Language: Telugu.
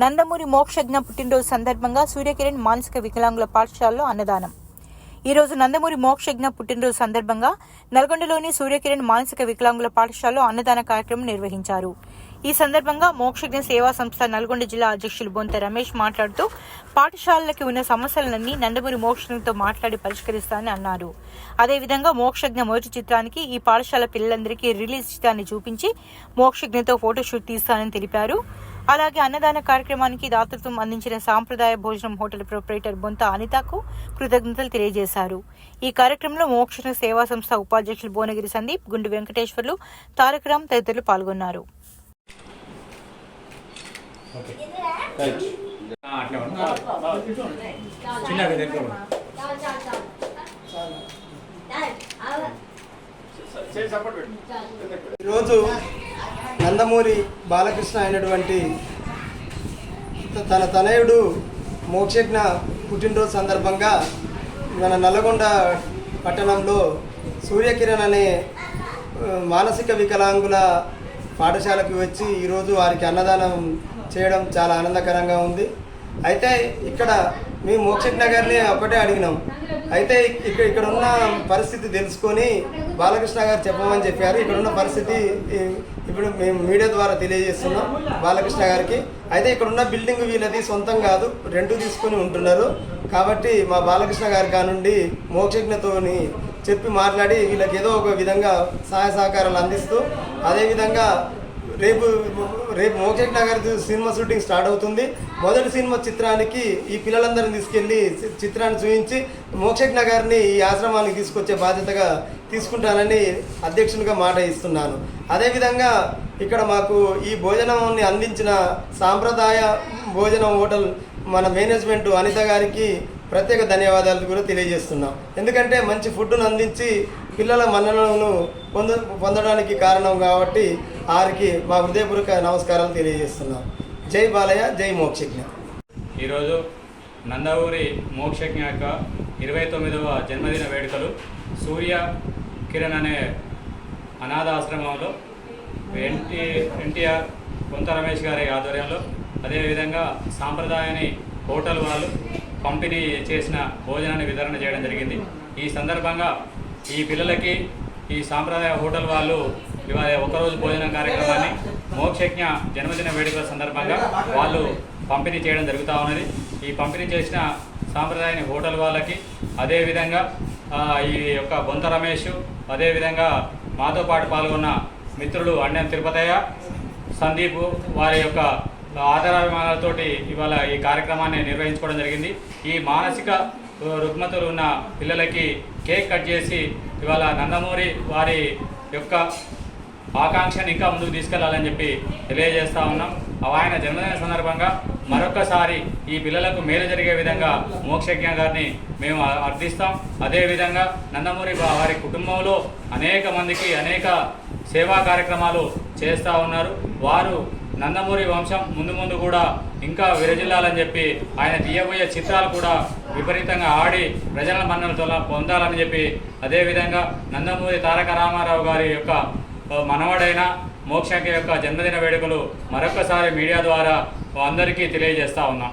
నందమూరి మోక్షజ్ఞ పుట్టినరోజు సందర్భంగా సూర్యకిరణ్ మానసిక వికలాంగుల పాఠశాలలో అన్నదానం. ఈరోజు నందమూరి మోక్షజ్ఞ పుట్టినరోజు సందర్భంగా నల్గొండలోని సూర్యకిరణ్ మానసిక వికలాంగుల పాఠశాలలో అన్నదాన కార్యక్రమం నిర్వహించారు. ఈ సందర్భంగా మోక్షజ్ఞ సేవా సంస్థ నల్గొండ జిల్లా అధ్యక్షులు బొంత రమేష్ మాట్లాడుతూ పాఠశాలలకి ఉన్న సమస్యలన్నీ నందమూరి మోక్షజ్ఞతో మాట్లాడి పరిష్కరిస్తానని అన్నారు. అదేవిధంగా మోక్షజ్ఞ మొదటి చిత్రానికి ఈ పాఠశాల పిల్లలందరికీ రిలీజ్ చిత్రాన్ని చూపించి మోక్షజ్ఞతో ఫోటోషూట్ తీస్తానని తెలిపారు. అలాగే అన్నదాన కార్యక్రమానికి దాతృత్వం అందించిన సాంప్రదాయ భోజనం హోటల్ ప్రొపరేటర్ బొంత అనితకు కృతజ్ఞతలు తెలియజేశారు ఈ కార్యక్రమంలో మోక్షణ సేవా సంస్థ ఉపాధ్యక్షులు భువనగిరి సందీప్ గుండు వెంకటేశ్వర్లు తారకరాం తదితరులు పాల్గొన్నారు. ఈరోజు నందమూరి బాలకృష్ణ అయినటువంటి తన తనయుడు మోక్షజ్ఞ పుట్టినరోజు సందర్భంగా మన నల్లగొండ పట్టణంలో సూర్యకిరణ్ అనే మానసిక వికలాంగుల పాఠశాలకు వచ్చి ఈరోజు వారికి అన్నదానం చేయడం చాలా ఆనందకరంగా ఉంది. అయితే ఇక్కడ మేము మోక్షజ్ఞ నగర్ని ఒకటే అడిగినాం. అయితే ఇక్కడ ఇక్కడ ఉన్న పరిస్థితి తెలుసుకొని బాలకృష్ణ గారు చెప్పమని చెప్పారు. ఇక్కడ ఉన్న పరిస్థితి ఇప్పుడు మేము మీడియా ద్వారా తెలియజేస్తున్నాం బాలకృష్ణ గారికి. అయితే ఇక్కడ ఉన్న బిల్డింగ్ వీళ్ళది సొంతం కాదు రెండు తీసుకొని ఉంటున్నారు. కాబట్టి మా బాలకృష్ణ గారి కానుండి మోక్షజ్ఞతోని చెప్పి మాట్లాడి వీళ్ళకి ఏదో ఒక విధంగా సహాయ సహకారాలు అందిస్తూ అదేవిధంగా రేపు రేపు మోక్షజ్ఞ గారి సినిమా షూటింగ్ స్టార్ట్ అవుతుంది. మొదటి సినిమా చిత్రానికి ఈ పిల్లలందరిని తీసుకెళ్ళి చిత్రాన్ని చూపించి మోక్షజ్ఞ గారిని ఈ ఆశ్రమానికి తీసుకొచ్చే బాధ్యతగా తీసుకుంటానని అధ్యక్షునిగా మాట ఇస్తున్నాను. అదేవిధంగా ఇక్కడ మాకు ఈ భోజనాన్ని అందించిన సాంప్రదాయ భోజనం హోటల్ మన మేనేజ్మెంట్ అనిత గారికి ప్రత్యేక ధన్యవాదాలు కూడా తెలియజేస్తున్నాం. ఎందుకంటే మంచి ఫుడ్ను అందించి పిల్లల మన్ననలను పొంద పొందడానికి కారణం కాబట్టి వారికి మా హృదయపూర్వక నమస్కారాలు తెలియజేస్తున్నాం. జై బాలయ్య జై మోక్షజ్ఞ. ఈరోజు నందవూరి మోక్షజ్ఞ యొక్క ఇరవై తొమ్మిదవ జన్మదిన వేడుకలు సూర్య కిరణ్ అనే అనాథాశ్రమంలో ఎన్టీ ఎన్టీఆర్ కొంత రమేష్ గారి ఆధ్వర్యంలో అదేవిధంగా సాంప్రదాయాన్ని హోటల్ వాళ్ళు పంపిణీ చేసిన భోజనాన్ని వితరణ చేయడం జరిగింది. ఈ సందర్భంగా ఈ పిల్లలకి ఈ సాంప్రదాయ హోటల్ వాళ్ళు ఇవాళ ఒకరోజు భోజనం కార్యక్రమాన్ని మోక్షజ్ఞ జన్మదిన వేడుకల సందర్భంగా వాళ్ళు పంపిణీ చేయడం జరుగుతూ ఉన్నది. ఈ పంపిణీ చేసిన సాంప్రదాయాన్ని హోటల్ వాళ్ళకి అదేవిధంగా ఈ యొక్క బొంత రమేష్ అదేవిధంగా మాతో పాటు పాల్గొన్న మిత్రులు అన్నం తిరుపతయ్య సందీప్ వారి యొక్క ఆధారాభిమానాలతోటి ఇవాళ ఈ కార్యక్రమాన్ని నిర్వహించుకోవడం జరిగింది. ఈ మానసిక రుగ్మతలు ఉన్న పిల్లలకి కేక్ కట్ చేసి ఇవాళ నందమూరి వారి యొక్క ఆకాంక్షని ఇంకా ముందుకు తీసుకెళ్ళాలని చెప్పి తెలియజేస్తా ఉన్నాం. ఆయన జన్మదిన సందర్భంగా మరొకసారి ఈ పిల్లలకు మేలు జరిగే విధంగా మోక్షజ్ఞ గారిని మేము అర్థిస్తాం. అదేవిధంగా నందమూరి వారి కుటుంబంలో అనేక మందికి అనేక సేవా కార్యక్రమాలు చేస్తూ ఉన్నారు. వారు నందమూరి వంశం ముందు ముందు కూడా ఇంకా విరజిల్లాలని చెప్పి ఆయన తీయబోయే చిత్రాలు కూడా విపరీతంగా ఆడి ప్రజల మన్నలతో పొందాలని చెప్పి అదేవిధంగా నందమూరి తారక రామారావు గారి యొక్క మనవడైన మోక్షాంక యొక్క జన్మదిన వేడుకలు మరొకసారి మీడియా ద్వారా అందరికీ తెలియజేస్తా ఉన్నాం.